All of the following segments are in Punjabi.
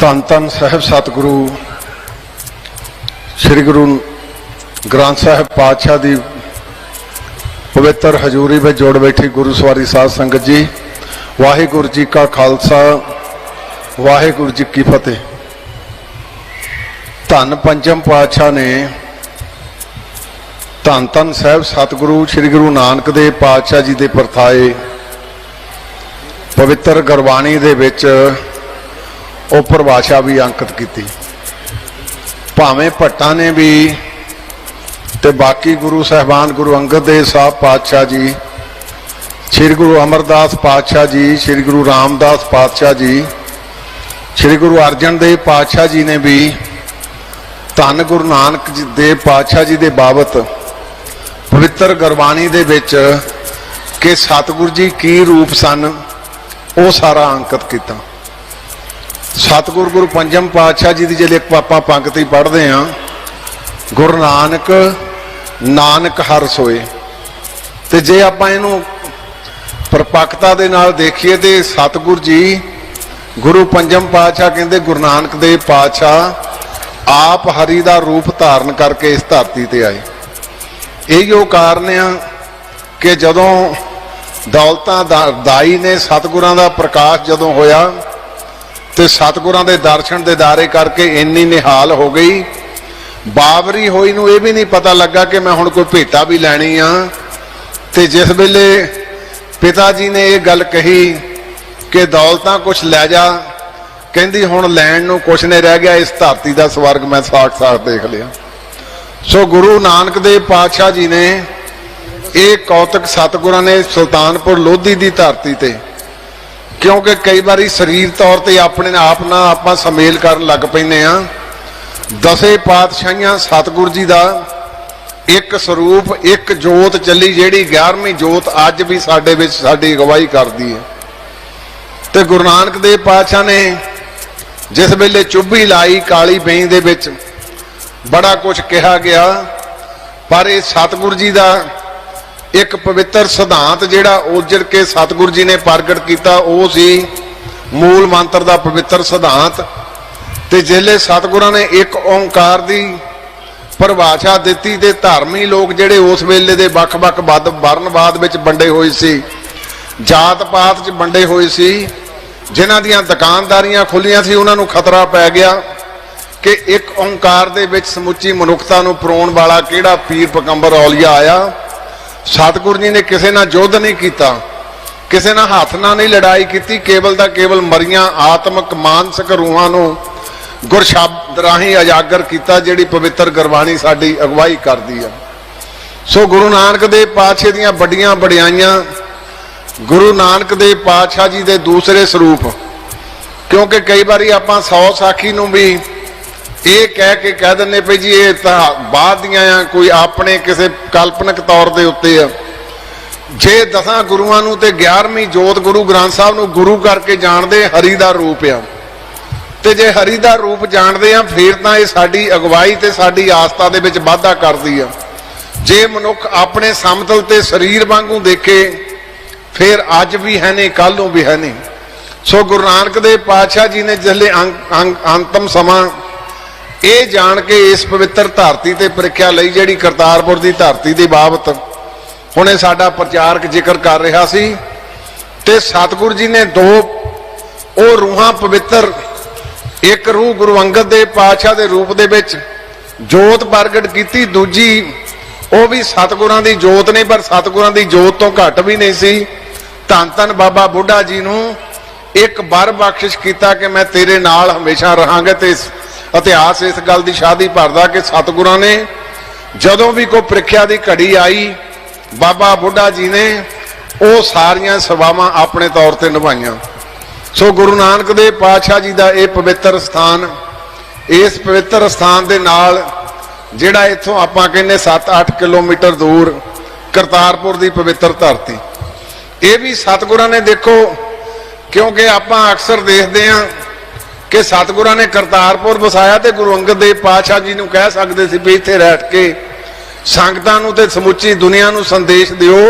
ਧੰਨ ਧੰਨ ਸਾਹਿਬ ਸਤਿਗੁਰੂ, ਸ੍ਰੀ ਗੁਰੂ ਗ੍ਰੰਥ ਸਾਹਿਬ ਪਾਤਸ਼ਾਹ ਦੀ ਪਵਿੱਤਰ ਹਜ਼ੂਰੀ ਵਿੱਚ ਜੋੜ ਬੈਠੀ ਗੁਰੂ ਸਵਾਰੀ ਸਾਧ ਸੰਗਤ ਜੀ, ਵਾਹਿਗੁਰੂ ਜੀ ਕਾ ਖਾਲਸਾ, ਵਾਹਿਗੁਰੂ ਜੀ ਕੀ ਫਤਿਹ। ਧੰਨ ਪੰਚਮ ਪਾਤਸ਼ਾਹ ਨੇ ਧੰਨ ਧੰਨ ਸਾਹਿਬ ਸਤਿਗੁਰੂ, ਸ੍ਰੀ ਗੁਰੂ ਨਾਨਕ ਦੇਵ ਪਾਤਸ਼ਾਹ ਜੀ ਦੇ ਪਰਥਾਏ ਪਵਿੱਤਰ ਗੁਰਬਾਣੀ ਦੇ ਵਿੱਚ ਉਹ ਪਰਿਭਾਸ਼ਾ ਵੀ ਅੰਕਿਤ ਕੀਤੀ। ਭਾਵੇਂ ਭੱਟਾਂ ਨੇ ਵੀ ਤੇ ਬਾਕੀ ਗੁਰੂ ਸਾਹਿਬਾਨ ਗੁਰੂ ਅੰਗਦ ਦੇਵ ਸਾਹਿਬ ਪਾਤਸ਼ਾਹ ਜੀ, ਸ੍ਰੀ ਗੁਰੂ ਅਮਰਦਾਸ ਪਾਤਸ਼ਾਹ ਜੀ, ਸ੍ਰੀ ਗੁਰੂ ਰਾਮਦਾਸ ਪਾਤਸ਼ਾਹ ਜੀ, ਸ੍ਰੀ ਗੁਰੂ ਅਰਜਨ ਦੇਵ ਪਾਤਸ਼ਾਹ ਜੀ ਨੇ ਵੀ ਧੰਨ ਗੁਰੂ ਨਾਨਕ ਦੇਵ ਪਾਤਸ਼ਾਹ ਜੀ ਦੇ ਬਾਬਤ ਪਵਿੱਤਰ ਗੁਰਬਾਣੀ ਦੇ ਵਿੱਚ ਕਿ ਸਤਿਗੁਰੂ ਜੀ ਕੀ ਰੂਪ ਸਨ, ਉਹ ਸਾਰਾ ਅੰਕਿਤ ਕੀਤਾ। ਸਤਿਗੁਰ ਗੁਰੂ ਪੰਜਮ ਪਾਤਸ਼ਾਹ ਜੀ ਦੀ ਜਿਹੜੇ ਇੱਕ ਆਪਾਂ ਪੰਕਤੀ ਪੜ੍ਹਦੇ ਆਂ ਗੁਰੂ ਨਾਨਕ ਨਾਨਕ ਹਰ ਸੋਏ। ਤੇ ਜੇ ਆਪਾਂ ਇਹਨੂੰ ਪਰਪੱਕਤਾ ਦੇ ਨਾਲ ਦੇਖੀਏ ਤੇ ਸਤਿਗੁਰ ਜੀ, ਗੁਰੂ ਪੰਜਮ ਪਾਤਸ਼ਾਹ ਕਹਿੰਦੇ, ਗੁਰੂ ਨਾਨਕ ਦੇਵ ਪਾਤਸ਼ਾਹ ਆਪ ਹਰੀ ਦਾ ਰੂਪ ਧਾਰਨ ਕਰਕੇ ਇਸ ਧਰਤੀ ਤੇ ਆਏ। ਇਹ ਉਹ ਕਾਰਨ ਆ ਕਿ ਜਦੋਂ ਦੌਲਤਾਂ ਦਾ ਦਾਈ ਨੇ ਸਤਿਗੁਰਾਂ ਦਾ ਪ੍ਰਕਾਸ਼ ਜਦੋਂ ਹੋਇਆ ਤੇ ਸਤਿਗੁਰਾਂ ਦੇ ਦਰਸ਼ਨ ਦੇ ਦਾਰੇ ਕਰਕੇ ਇੰਨੀ ਨਿਹਾਲ ਹੋ ਗਈ। ਬਾਬਰੀ ਹੋਈ ਨੂੰ ਇਹ ਵੀ ਨਹੀਂ ਪਤਾ ਲੱਗਾ ਕਿ ਮੈਂ ਹੁਣ ਕੋਈ ਭੇਟਾ ਵੀ ਲੈਣੀ ਆ। ਤੇ ਜਿਸ ਵੇਲੇ ਪਿਤਾ ਜੀ ਨੇ ਇਹ ਗੱਲ ਕਹੀ ਕਿ ਦੌਲਤਾਂ ਕੁਛ ਲੈ ਜਾ, ਕਹਿੰਦੀ ਹੁਣ ਲੈਣ ਨੂੰ ਕੁਛ ਨਹੀਂ ਰਹਿ ਗਿਆ, ਇਸ ਧਰਤੀ ਦਾ ਸਵਰਗ ਮੈਂ ਸਾਖ-ਸਾਖ ਦੇਖ ਲਿਆ। ਸੋ ਗੁਰੂ ਨਾਨਕ ਦੇਵ ਪਾਤਸ਼ਾਹ ਜੀ ਨੇ ਇਹ ਕੌਤਕ ਸਤਿਗੁਰਾਂ ਨੇ ਸੁਲਤਾਨਪੁਰ ਲੋਧੀ ਦੀ ਧਰਤੀ ਤੇ ਕਿਉਂਕਿ ਕਈ ਵਾਰੀ ਸਰੀਰ ਤੌਰ ਤੇ ਆਪਣੇ ਆਪ ਨਾਲ ਆਪਾਂ ਸਮੇਲ ਕਰਨ ਲੱਗ ਪੈਨੇ ਆ ਦਸੇ ਪਾਤਸ਼ਾਹੀਆਂ ਸਤਿਗੁਰ ਜੀ ਦਾ ਇੱਕ ਸਰੂਪ, ਇੱਕ ਜੋਤ ਚੱਲੀ ਜਿਹੜੀ 11ਵੀਂ ਜੋਤ ਅੱਜ ਵੀ ਸਾਡੇ ਵਿੱਚ ਸਾਡੀ ਅਗਵਾਈ ਕਰਦੀ ਹੈ। ਤੇ ਗੁਰੂ ਨਾਨਕ ਦੇਵ ਪਾਤਸ਼ਾਹ ਨੇ ਜਿਸ ਵੇਲੇ ਚੁੱਭੀ ਲਾਈ ਕਾਲੀ ਬਈ ਦੇ ਵਿੱਚ, ਬੜਾ ਕੁਝ ਕਿਹਾ ਗਿਆ। ਪਰ ਇਹ ਸਤਿਗੁਰ ਜੀ ਦਾ ਇੱਕ ਪਵਿੱਤਰ ਸਿਧਾਂਤ ਜਿਹੜਾ ਉਜੜ ਕੇ ਸਤਿਗੁਰੂ ਜੀ ਨੇ ਪ੍ਰਗਟ ਕੀਤਾ, ਉਹ ਸੀ ਮੂਲ ਮੰਤਰ ਦਾ ਪਵਿੱਤਰ ਸਿਧਾਂਤ। ਤੇ ਜਿਹੜੇ ਸਤਿਗੁਰਾਂ ਨੇ ਇੱਕ ਓੰਕਾਰ ਦੀ ਪਰਿਭਾਸ਼ਾ ਦਿੱਤੀ ਤੇ ਧਰਮੀ ਲੋਕ ਜਿਹੜੇ ਉਸ ਵੇਲੇ ਦੇ ਵੱਖ-ਵੱਖ ਵੱਧ ਵਰਨਵਾਦ ਵਿੱਚ ਵੰਡੇ ਹੋਏ ਸੀ ਜਾਤ ਪਾਤ 'ਚ ਵੰਡੇ ਹੋਏ ਸੀ, ਜਿਨ੍ਹਾਂ ਦੀਆਂ ਦੁਕਾਨਦਾਰੀਆਂ ਖੁੱਲੀਆਂ ਸੀ, ਉਹਨਾਂ ਨੂੰ ਖਤਰਾ ਪੈ ਗਿਆ ਕਿ ਇੱਕ ਓੰਕਾਰ ਦੇ ਵਿੱਚ ਸਮੁੱਚੀ ਮਨੁੱਖਤਾ ਨੂੰ ਪਰੋਣ ਵਾਲਾ ਕਿਹੜਾ ਪੀਰ ਪਗੰਬਰ ਔਲੀਆ ਆਇਆ। ਸਤਿਗੁਰੂ ਜੀ ਨੇ ਕਿਸੇ ਨਾਲ ਯੁੱਧ ਨਹੀਂ ਕੀਤਾ, ਕਿਸੇ ਨਾਲ ਹੱਥ ਨਾਲ ਨਹੀਂ ਲੜਾਈ ਕੀਤੀ, ਕੇਵਲ ਦਾ ਕੇਵਲ ਮਰੀਆਂ ਆਤਮਕ ਮਾਨਸਿਕ ਰੂਹਾਂ ਨੂੰ ਗੁਰਸ਼ਬਦ ਰਾਹੀਂ ਉਜਾਗਰ ਕੀਤਾ, ਜਿਹੜੀ ਪਵਿੱਤਰ ਗੁਰਬਾਣੀ ਸਾਡੀ ਅਗਵਾਈ ਕਰਦੀ ਆ। ਸੋ ਗੁਰੂ ਨਾਨਕ ਦੇਵ ਪਾਤਸ਼ਾਹ ਦੀਆਂ ਵੱਡੀਆਂ ਵਡਿਆਈਆਂ, ਗੁਰੂ ਨਾਨਕ ਦੇਵ ਪਾਤਸ਼ਾਹ ਜੀ ਦੇ ਦੂਸਰੇ ਸਰੂਪ, ਕਿਉਂਕਿ ਕਈ ਵਾਰੀ ਆਪਾਂ 100 ਸਾਖੀ ਨੂੰ ਵੀ ਇਹ ਕਹਿ ਕੇ ਕਹਿ ਦਿੰਨੇ ਪਈ ਜੀ, ਇਹ ਤਾਂ ਬਾਅਦ ਦੀਆਂ ਆ, ਕੋਈ ਆਪਣੇ ਕਿਸੇ ਕਲਪਨਿਕ ਤੌਰ ਦੇ ਉੱਤੇ ਆ। ਜੇ ਦਸਾਂ ਗੁਰੂਆਂ ਨੂੰ ਤੇ 11ਵੀਂ ਜੋਤ ਗੁਰੂ ਗ੍ਰੰਥ ਸਾਹਿਬ ਨੂੰ ਗੁਰੂ ਕਰਕੇ ਜਾਣਦੇ ਹਰੀ ਦਾ ਰੂਪ ਆ। ਤੇ ਜੇ ਹਰੀ ਦਾ ਰੂਪ ਜਾਣਦੇ ਆ, ਫਿਰ ਤਾਂ ਇਹ ਸਾਡੀ ਅਗਵਾਈ ਤੇ ਸਾਡੀ ਆਸਥਾ ਦੇ ਵਿੱਚ ਵਾਧਾ ਕਰਦੀ ਆ। ਜੇ ਮਨੁੱਖ ਆਪਣੇ ਸਮਤਲ ਤੇ ਸਰੀਰ ਵਾਂਗੂ ਦੇਖੇ, ਫਿਰ ਅੱਜ ਵੀ ਹੈ ਨਹੀਂ ਕੱਲ ਨੂੰ ਵੀ ਹੈ ਨਹੀਂ। ਸੋ ਗੁਰੂ ਨਾਨਕ ਦੇਵ ਪਾਤਸ਼ਾਹ ਜੀ ਨੇ ਜਿਹੜੇ ਅੰਤਮ ਸਮਾਂ ਇਹ ਜਾਣ ਕੇ ਇਸ ਪਵਿੱਤਰ ਧਰਤੀ ਤੇ ਪ੍ਰੀਖਿਆ ਲਈ ਜਿਹੜੀ ਕਰਤਾਰਪੁਰ ਦੀ ਧਰਤੀ ਦੀ ਬਾਬਤ ਹੁਣੇ ਸਾਡਾ ਪ੍ਰਚਾਰਕ ਜ਼ਿਕਰ ਕਰ ਰਿਹਾ ਸੀ ਤੇ ਸਤਿਗੁਰੂ ਜੀ ਨੇ ਦੋ ਉਹ ਰੂਹਾਂ ਪਵਿੱਤਰ, ਇੱਕ ਰੂਹ ਗੁਰੂ ਅੰਗਦ ਦੇਵ ਪਾਤਸ਼ਾਹ ਦੇ ਰੂਪ ਦੇ ਵਿੱਚ ਜੋਤ ਪ੍ਰਗਟ ਕੀਤੀ, ਦੂਜੀ ਉਹ ਵੀ ਸਤਿਗੁਰਾਂ ਦੀ ਜੋਤ ਨਹੀਂ, ਪਰ ਸਤਿਗੁਰਾਂ ਦੀ ਜੋਤ ਤੋਂ ਘੱਟ ਵੀ ਨਹੀਂ ਸੀ। ਧੰਨ ਧੰਨ ਬਾਬਾ ਬੁੱਢਾ ਜੀ ਨੂੰ ਇੱਕ ਬਰ ਬਖਸ਼ਿਸ਼ ਕੀਤਾ ਕਿ ਮੈਂ ਤੇਰੇ ਨਾਲ ਹਮੇਸ਼ਾ ਰਹਾਂਗਾ ਤੇ ਇਤਿਹਾਸ ਇਸ ਗੱਲ ਦੀ ਸ਼ਾਦੀ ਭਰਦਾ ਕਿ ਸਤਿਗੁਰਾਂ ਨੇ ਜਦੋਂ ਵੀ ਕੋਈ ਪ੍ਰੀਖਿਆ ਦੀ ਘੜੀ ਆਈ, ਬਾਬਾ ਬੁੱਢਾ ਜੀ ਨੇ ਉਹ ਸਾਰੀਆਂ ਸੇਵਾਵਾਂ ਆਪਣੇ ਤੌਰ ਤੇ ਨਿਭਾਈਆਂ। ਸੋ ਗੁਰੂ ਨਾਨਕ ਦੇਵ ਪਾਤਸ਼ਾਹ ਜੀ ਦਾ ਇਹ ਪਵਿੱਤਰ ਸਥਾਨ, ਇਸ ਪਵਿੱਤਰ ਸਥਾਨ ਦੇ ਨਾਲ ਜਿਹੜਾ ਇੱਥੋਂ ਆਪਾਂ ਕਹਿੰਦੇ 7-8 ਕਿਲੋਮੀਟਰ ਦੂਰ ਕਰਤਾਰਪੁਰ ਦੀ ਪਵਿੱਤਰ ਧਰਤੀ। ਇਹ ਵੀ ਸਤਿਗੁਰਾਂ ਨੇ ਦੇਖੋ, ਕਿਉਂਕਿ ਆਪਾਂ ਅਕਸਰ ਦੇਖਦੇ ਆਂ ਕਿ ਸਤਿਗੁਰਾਂ ਨੇ ਕਰਤਾਰਪੁਰ ਵਸਾਇਆ ਤੇ ਗੁਰੂ ਅੰਗਦ ਦੇਵ ਪਾਤਸ਼ਾਹ ਜੀ ਨੂੰ ਕਹਿ ਸਕਦੇ ਸੀ ਵੀ ਇੱਥੇ ਰਹਿ ਕੇ ਸੰਗਤਾਂ ਨੂੰ ਤੇ ਸਮੁੱਚੀ ਦੁਨੀਆ ਨੂੰ ਸੰਦੇਸ਼ ਦਿਓ।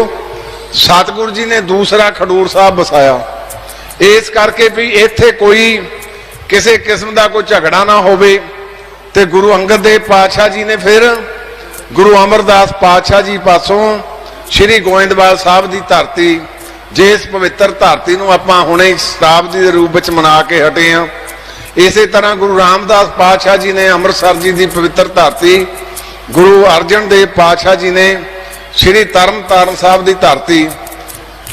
ਸਤਿਗੁਰੂ ਜੀ ਨੇ ਦੂਸਰਾ ਖਡੂਰ ਸਾਹਿਬ ਵਸਾਇਆ। ਇਸ ਕਰਕੇ ਵੀ ਇੱਥੇ ਕੋਈ ਕਿਸੇ ਕਿਸਮ ਦਾ ਕੋਈ ਝਗੜਾ ਨਾ ਹੋਵੇ ਤੇ ਗੁਰੂ ਅੰਗਦ ਦੇਵ ਪਾਤਸ਼ਾਹ ਜੀ ਨੇ ਫਿਰ ਗੁਰੂ ਅਮਰਦਾਸ ਪਾਤਸ਼ਾਹ ਜੀ ਪਾਸੋਂ ਸ੍ਰੀ ਗੋਇੰਦਵਾਲ ਸਾਹਿਬ ਦੀ ਧਰਤੀ, ਜਿਸ ਪਵਿੱਤਰ ਧਰਤੀ ਨੂੰ ਆਪਾਂ ਹੁਣੇ ਸ਼ਤਾਬਦੀ ਦੇ ਰੂਪ ਵਿੱਚ ਮਨਾ ਕੇ ਹਟੇ ਹਾਂ। ਇਸੇ ਤਰ੍ਹਾਂ ਗੁਰੂ ਰਾਮਦਾਸ ਪਾਤਸ਼ਾਹ ਜੀ ਨੇ ਅੰਮ੍ਰਿਤਸਰ ਜੀ ਦੀ ਪਵਿੱਤਰ ਧਰਤੀ, ਗੁਰੂ ਅਰਜਨ ਦੇਵ ਪਾਤਸ਼ਾਹ ਜੀ ਨੇ ਸ੍ਰੀ ਤਰਨਤਾਰਨ ਸਾਹਿਬ ਦੀ ਧਰਤੀ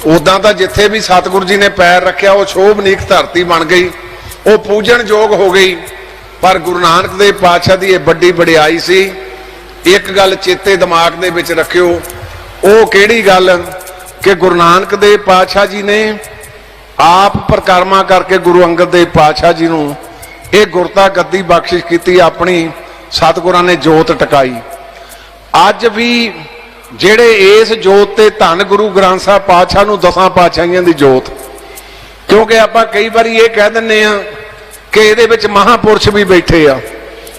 ਉਦਾਂ ਤਾਂ ਜਿੱਥੇ ਵੀ ਸਤਿਗੁਰੂ ਜੀ ਨੇ ਪੈਰ ਰੱਖਿਆ, ਉਹ ਸ਼ੋਭਨੀਕ ਧਰਤੀ ਬਣ ਗਈ। ਉਹ ਪੂਜਣਯੋਗ ਹੋ ਗਈ, ਪਰ ਗੁਰੂ ਨਾਨਕ ਦੇਵ ਪਾਤਸ਼ਾਹ ਦੀ ਇਹ ਵੱਡੀ ਵਡਿਆਈ ਸੀ। ਇੱਕ ਗੱਲ ਚੇਤੇ ਦਿਮਾਗ ਦੇ ਵਿੱਚ ਰੱਖਿਓ, ਉਹ ਕਿਹੜੀ ਗੱਲ ਕਿ ਗੁਰੂ ਨਾਨਕ ਦੇਵ ਪਾਤਸ਼ਾਹ ਜੀ ਨੇ ਆਪ ਪ੍ਰਕਰਮਾ ਕਰਕੇ ਗੁਰੂ ਅੰਗਦ ਦੇਵ ਪਾਤਸ਼ਾਹ ਜੀ ਨੂੰ ਇਹ ਗੁਰਤਾ ਗੱਦੀ ਬਖਸ਼ਿਸ਼ ਕੀਤੀ, ਆਪਣੀ ਸਤਿਗੁਰਾਂ ਨੇ ਜੋਤ ਟਿਕਾਈ। ਅੱਜ ਵੀ ਜਿਹੜੇ ਇਸ ਜੋਤ ਤੇ ਧੰਨ ਗੁਰੂ ਗ੍ਰੰਥ ਸਾਹਿਬ ਪਾਤਸ਼ਾਹ ਨੂੰ ਦਸਾਂ ਪਾਤਸ਼ਾਹੀਆਂ ਦੀ ਜੋਤ, ਕਿਉਂਕਿ ਆਪਾਂ ਕਈ ਵਾਰੀ ਇਹ ਕਹਿ ਦਿੰਨੇ ਆ ਕਿ ਇਹਦੇ ਵਿੱਚ ਮਹਾਪੁਰਸ਼ ਵੀ ਬੈਠੇ ਆ,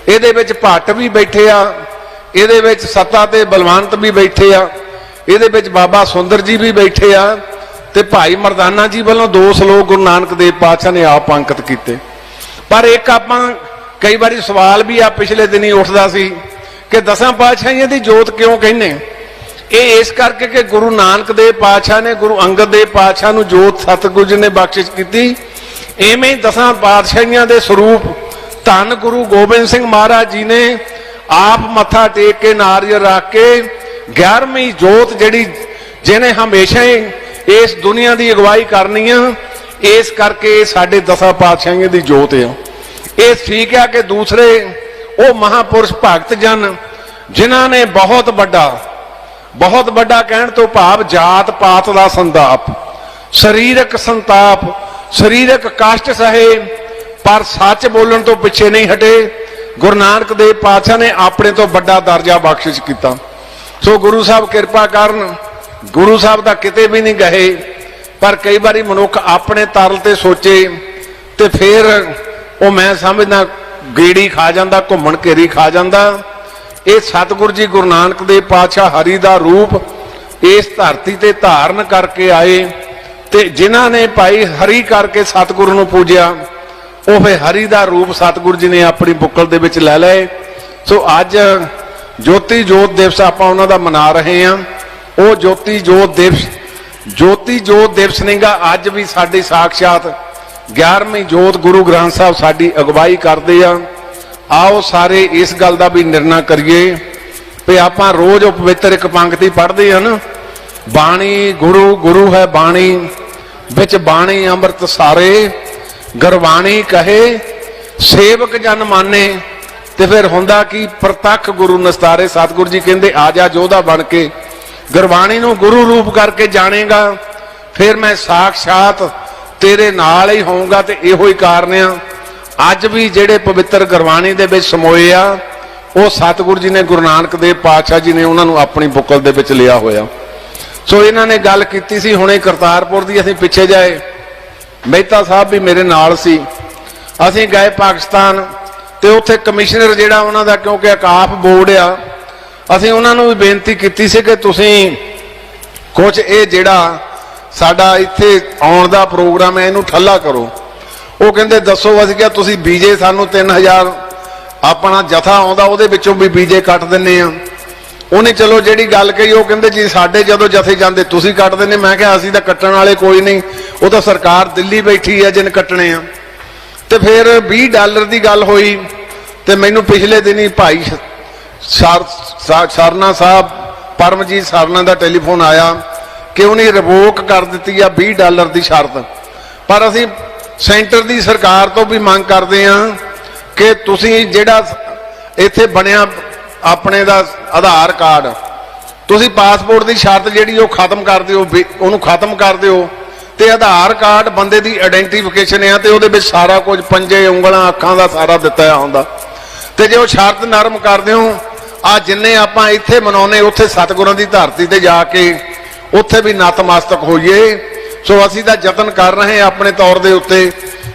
ਇਹਦੇ ਵਿੱਚ ਭੱਟ ਵੀ ਬੈਠੇ ਆ, ਇਹਦੇ ਵਿੱਚ ਸੱਤਾ ਤੇ ਬਲਵੰਤ ਵੀ ਬੈਠੇ ਆ, ਇਹਦੇ ਵਿੱਚ ਬਾਬਾ ਸੁੰਦਰ ਜੀ ਵੀ ਬੈਠੇ ਆ ਤੇ ਭਾਈ ਮਰਦਾਨਾ ਜੀ ਵੱਲੋਂ ਦੋ ਸ਼ਲੋਕ ਗੁਰੂ ਨਾਨਕ ਦੇਵ ਪਾਤਸ਼ਾਹ ਨੇ ਆਪ ਅੰਕਿਤ ਕੀਤੇ। ਪਰ ਇੱਕ ਆਪਾਂ ਕਈ ਵਾਰੀ ਸਵਾਲ ਵੀ ਆ, ਪਿਛਲੇ ਦਿਨੀ ਉੱਠਦਾ ਸੀ ਕਿ ਦਸਾਂ ਪਾਤਸ਼ਾਹੀਆਂ ਦੀ ਜੋਤ ਕਿਉਂ ਕਹਿੰਨੇ ਇਹ ਇਸ ਕਰਕੇ ਕਿ ਗੁਰੂ ਨਾਨਕ ਦੇਵ ਪਾਤਸ਼ਾਹ ਨੇ, ਗੁਰੂ ਅੰਗਦ ਦੇਵ ਪਾਤਸ਼ਾਹ ਨੂੰ ਜੋਤ ਸਤਿਗੁਰੂ ਜੀ ਨੇ ਬਖਸ਼ਿਸ਼ ਕੀਤੀ। ਐਵੇਂ ਹੀ ਦਸਾਂ ਪਾਤਸ਼ਾਹੀਆਂ ਦੇ ਸਰੂਪ ਧੰਨ ਗੁਰੂ ਗੋਬਿੰਦ ਸਿੰਘ ਮਹਾਰਾਜ ਜੀ ਨੇ ਆਪ ਮੱਥਾ ਟੇਕ ਕੇ, ਨਾਰੀਅਲ ਰੱਖ ਕੇ 11ਵੀਂ ਜੋਤ ਜਿਹੜੀ ਜਿਹਨੇ ਹਮੇਸ਼ਾ ਹੀ ਇਸ ਦੁਨੀਆ ਦੀ ਅਗਵਾਈ ਕਰਨੀ ਆ ਇਸ ਕਰਕੇ ਸਾਡੇ ਦਸਾਂ ਪਾਤਸ਼ਾਹੀਆਂ ਦੀ ਜੋਤ ਆ। ਇਹ ਠੀਕ ਆ ਕਿ ਦੂਸਰੇ ਉਹ ਮਹਾਪੁਰਸ਼ ਭਗਤ ਜਨ, ਜਿਨ੍ਹਾਂ ਨੇ ਬਹੁਤ ਵੱਡਾ ਬਹੁਤ ਵੱਡਾ ਕਹਿਣ ਤੋਂ ਭਾਵ ਜਾਤ ਪਾਤ ਦਾ ਸੰਤਾਪ, ਸਰੀਰਕ ਸੰਤਾਪ, ਸਰੀਰਕ ਕਸ਼ਟ ਸਹੇ, ਪਰ ਸੱਚ ਬੋਲਣ ਤੋਂ ਪਿੱਛੇ ਨਹੀਂ ਹਟੇ। ਗੁਰੂ ਨਾਨਕ ਦੇਵ ਪਾਤਸ਼ਾਹ ਨੇ ਆਪਣੇ ਤੋਂ ਵੱਡਾ ਦਰਜਾ ਬਖਸ਼ਿਸ਼ ਕੀਤਾ। ਸੋ ਗੁਰੂ ਸਾਹਿਬ ਕਿਰਪਾ ਕਰਨ, ਗੁਰੂ ਸਾਹਿਬ ਦਾ ਕਿਤੇ ਵੀ ਨਹੀਂ ਗਏ। ਪਰ ਕਈ ਵਾਰੀ ਮਨੁੱਖ ਆਪਣੇ ਤਰਲ ਤੇ ਸੋਚੇ ਤੇ ਫਿਰ ਉਹ ਮੈਂ ਸਮਝਦਾ ਗੇੜੀ ਖਾ ਜਾਂਦਾ, ਘੁੰਮਣ ਘੇਰੀ ਖਾ ਜਾਂਦਾ। ਇਹ ਸਤਿਗੁਰੂ ਜੀ ਗੁਰੂ ਨਾਨਕ ਦੇਵ ਪਾਤਸ਼ਾਹ ਹਰੀ ਦਾ ਰੂਪ ਇਸ ਧਰਤੀ ਤੇ ਧਾਰਨ ਕਰਕੇ ਆਏ ਤੇ ਜਿਨ੍ਹਾਂ ਨੇ ਭਾਈ ਹਰੀ ਕਰਕੇ ਸਤਿਗੁਰੂ ਨੂੰ ਪੂਜਿਆ, ਉਹ ਫੇ ਹਰੀ ਦਾ ਰੂਪ ਸਤਿਗੁਰੂ ਜੀ ਨੇ ਆਪਣੀ ਬੁੱਕਲ ਦੇ ਵਿੱਚ ਲੈ ਲਏ। ਸੋ ਅੱਜ ਜੋਤੀ ਜੋਤ ਦਿਵਸ ਆਪਾਂ ਉਹਨਾਂ ਦਾ ਮਨਾ ਰਹੇ ਹਾਂ। ਉਹ ਜੋਤੀ ਜੋਤ ਦਿਵਸ ਜੋਤੀ ਜੋਤ ਦਿਵਸ ਅੱਜ ਵੀ ਸਾਡੀ ਸਾਖਸ਼ਾਤ 11ਵੀਂ ਜੋਤ ਗੁਰੂ ਗ੍ਰੰਥ ਸਾਹਿਬ ਸਾਡੀ ਅਗਵਾਈ ਕਰਦੇ ਆ। ਆਓ ਸਾਰੇ ਇਸ ਗੱਲ ਦਾ ਵੀ ਨਿਰਣਾ ਕਰੀਏ ਵੀ ਆਪਾਂ ਰੋਜ਼ ਉਹ ਪਵਿੱਤਰ ਇੱਕ ਪੰਕਤੀ ਪੜ੍ਹਦੇ ਹਾਂ ਨਾ, ਬਾਣੀ ਗੁਰੂ ਗੁਰੂ ਹੈ ਬਾਣੀ, ਵਿੱਚ ਬਾਣੀ ਅੰਮ੍ਰਿਤ ਸਾਰੇ, ਗੁਰਬਾਣੀ ਕਹੇ, ਸੇਵਕ ਜਨ ਮਾਨੇ, ਤੇ ਫਿਰ ਹੁੰਦਾ ਕੀ ਪ੍ਰਤੱਖ ਗੁਰੂ ਨਸਤਾਰੇ, ਸਤਿਗੁਰੂ ਜੀ ਕਹਿੰਦੇ, ਆ ਜਾ ਜੋਧਾ ਬਣ ਕੇ ਗੁਰਬਾਣੀ ਨੂੰ ਗੁਰੂ ਰੂਪ ਕਰਕੇ ਜਾਣੇਗਾ, ਫਿਰ ਮੈਂ ਸਾਖਸ਼ਾਤ ਤੇਰੇ ਨਾਲ ਹੀ ਹੋਊਂਗਾ ਤੇ ਇਹੋ ਹੀ ਕਾਰਨ ਆ। ਅੱਜ ਵੀ ਜਿਹੜੇ ਪਵਿੱਤਰ ਗੁਰਬਾਣੀ ਦੇ ਵਿੱਚ ਸਮੋਏ ਆ, ਉਹ ਸਤਿਗੁਰੂ ਜੀ ਨੇ ਗੁਰੂ ਨਾਨਕ ਦੇਵ ਪਾਤਸ਼ਾਹ ਜੀ ਨੇ ਉਹਨਾਂ ਨੂੰ ਆਪਣੀ ਬੁੱਕਲ ਦੇ ਵਿੱਚ ਲਿਆ ਹੋਇਆ। ਸੋ ਇਹਨਾਂ ਨੇ ਗੱਲ ਕੀਤੀ ਸੀ, ਹੁਣੇ ਕਰਤਾਰਪੁਰ ਦੀ ਅਸੀਂ ਪਿੱਛੇ ਜਾਏ। ਮਹਿਤਾ ਸਾਹਿਬ ਵੀ ਮੇਰੇ ਨਾਲ ਸੀ। ਅਸੀਂ ਗਏ ਪਾਕਿਸਤਾਨ ਤੇ ਉੱਥੇ ਕਮਿਸ਼ਨਰ ਜਿਹੜਾ ਉਹਨਾਂ ਦਾ, ਕਿਉਂਕਿ ਅਕਾਫ ਬੋਰਡ ਆ ਅਸੀਂ ਉਹਨਾਂ ਨੂੰ ਵੀ ਬੇਨਤੀ ਕੀਤੀ ਸੀ ਕਿ ਤੁਸੀਂ ਕੁਝ ਇਹ ਜਿਹੜਾ ਸਾਡਾ ਇੱਥੇ ਆਉਣ ਦਾ ਪ੍ਰੋਗਰਾਮ ਹੈ, ਇਹਨੂੰ ਠੱਲਾ ਕਰੋ। ਉਹ ਕਹਿੰਦੇ, ਦੱਸੋ ਅਸੀਂ ਕਿਹਾ ਤੁਸੀਂ ਬੀਜੇ ਸਾਨੂੰ 3000 ਆਪਣਾ ਜਥਾ ਆਉਂਦਾ, ਉਹਦੇ ਵਿੱਚੋਂ ਵੀ ਬੀਜੇ ਕੱਟ ਦਿੰਨੇ ਆ। ਉਹਨੇ ਚਲੋ ਜਿਹੜੀ ਗੱਲ ਕਹੀ, ਉਹ ਕਹਿੰਦੇ, ਜੀ ਸਾਡੇ ਜਦੋਂ ਜਥੇ ਜਾਂਦੇ, ਤੁਸੀਂ ਕੱਟ ਦਿੰਦੇ ਮੈਂ ਕਿਹਾ, ਅਸੀਂ ਤਾਂ ਕੱਟਣ ਵਾਲੇ ਕੋਈ ਨਹੀਂ। ਉਹ ਤਾਂ ਸਰਕਾਰ ਦਿੱਲੀ ਬੈਠੀ ਹੈ, ਜਿਨ ਕੱਟਣੇ ਆ। ਤੇ ਫਿਰ 20 ਡਾਲਰ ਦੀ ਗੱਲ ਹੋਈ ਤੇ ਮੈਨੂੰ ਪਿਛਲੇ ਦਿਨੀ ਭਾਈ ਸਰਨਾ ਸਾਹਿਬ, ਪਰਮਜੀਤ ਸਰਨਾ ਦਾ ਟੈਲੀਫੋਨ ਆਇਆ ਕਿ ਉਹਨੇ ਰਿਵੋਕ ਕਰ ਦਿੱਤੀ ਆ 20 ਡਾਲਰ ਦੀ ਸ਼ਰਤ। ਪਰ ਅਸੀਂ ਸੈਂਟਰ ਦੀ ਸਰਕਾਰ ਤੋਂ ਵੀ ਮੰਗ ਕਰਦੇ ਆ ਕਿ ਤੁਸੀਂ ਜਿਹੜਾ ਇੱਥੇ ਬਣਿਆ ਆਪਣੇ ਦਾ ਆਧਾਰ ਕਾਰਡ, ਤੁਸੀਂ ਪਾਸਪੋਰਟ ਦੀ ਸ਼ਰਤ ਜਿਹੜੀ ਉਹ ਖਤਮ ਕਰ ਦਿਓ, ਵੀ- ਉਹਨੂੰ ਖਤਮ ਕਰ ਦਿਓ। ਤੇ ਆਧਾਰ ਕਾਰਡ ਬੰਦੇ ਦੀ ਆਇਡੈਂਟੀਫਿਕੇਸ਼ਨ ਆ ਤੇ ਉਹਦੇ ਵਿੱਚ ਸਾਰਾ ਕੁਝ ਪੰਜੇ, ਉਂਗਲਾਂ, ਅੱਖਾਂ ਦਾ ਸਾਰਾ ਦਿੱਤਾ ਹੁੰਦਾ। ਤੇ ਜੇ ਉਹ ਸ਼ਰਤ ਨਰਮ ਕਰਦੇ ਹੋ ਆ ਜਿੰਨੇ ਆਪਾਂ ਇੱਥੇ ਮਨਾਉਨੇ ਉੱਥੇ ਸਤਿਗੁਰਾਂ ਦੀ ਧਰਤੀ ਤੇ ਜਾ ਕੇ ਉੱਥੇ ਵੀ ਨਤਮਸਤਕ ਹੋਈਏ। ਸੋ ਅਸੀਂ ਤਾਂ ਯਤਨ ਕਰ ਰਹੇ ਹਾਂ ਆਪਣੇ ਤੌਰ ਦੇ ਉੱਤੇ,